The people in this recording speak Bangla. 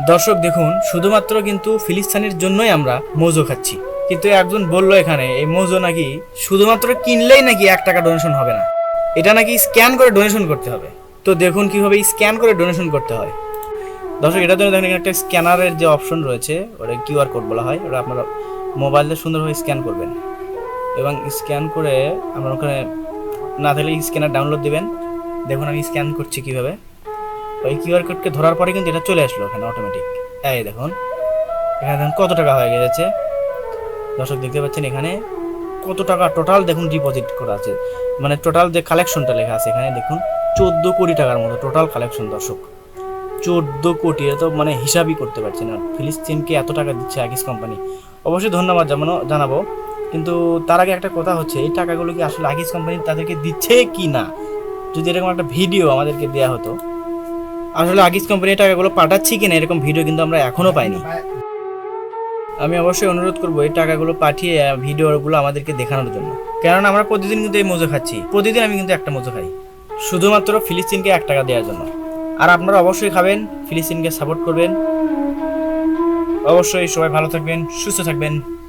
দর্শক দেখুন, শুধুমাত্র কিন্তু ফিলিস্তিনের জন্যই আমরা মোজো খাচ্ছি। কিন্তু একজন বলল এখানে, এই মোজো নাকি শুধুমাত্র কিনলেই নাকি এক টাকা ডোনেশন হবে না। এটা নাকি স্ক্যান করে ডোনেশন করতে হবে। তো দেখুন কীভাবে স্ক্যান করে ডোনেশন করতে হয়। দর্শক, এটার জন্য দেখেন, এখানে একটা স্ক্যানারের যে অপশন রয়েছে, ওটা কিউআর কোড বলা হয়। ওটা আপনারা মোবাইলে সুন্দরভাবে স্ক্যান করবেন। এবং স্ক্যান করে আমরা ওখানে না থাকলে স্ক্যানার ডাউনলোড দেবেন। দেখুন আমি স্ক্যান করছি কীভাবে। ওই কিউআর কোডকে ধরার পরে কিন্তু এটা চলে আসলো ওখানে অটোমেটিক এই দেখুন, এখানে দেখুন কত টাকা হয়ে গেছে। দর্শক দেখতে পাচ্ছেন এখানে কত টাকা টোটাল দেখুন ডিপোজিট করা আছে। মানে টোটাল যে কালেকশনটা লেখা আছে এখানে দেখুন, চোদ্দ কোটি টাকার মতো টোটাল কালেকশন দর্শক। চোদ্দ কোটি এটা তো মানে হিসাবই করতে পারছি না। ফিলিস্তিনকে এত টাকা দিচ্ছে আকিস কোম্পানি অবশ্যই ধন্যবাদ জানানো জানাব। কিন্তু তার আগে একটা কথা হচ্ছে, এই টাকাগুলো কি আসলে আকিস কোম্পানি তাদেরকে দিচ্ছে কি না? যদি এরকম একটা ভিডিও আমাদেরকে দেওয়া হতো আসলে আগিস কোম্পানি টাকাগুলো পাঠাচ্ছি কিনা, এরকম ভিডিও কিন্তু আমরা এখনও পাইনি। আমি অবশ্যই অনুরোধ করব এই টাকাগুলো পাঠিয়ে ভিডিওগুলো আমাদেরকে দেখানোর জন্য। কেননা আমরা প্রতিদিন কিন্তু এই মজো খাচ্ছি। প্রতিদিন আমি কিন্তু একটা মজো খাই। শুধুমাত্র ফিলিস্তিনকে এক টাকা দেওয়ার জন্য। আর আপনারা অবশ্যই খাবেন, ফিলিস্তিনকে সাপোর্ট করবেন। অবশ্যই সবাই ভালো থাকবেন, সুস্থ থাকবেন।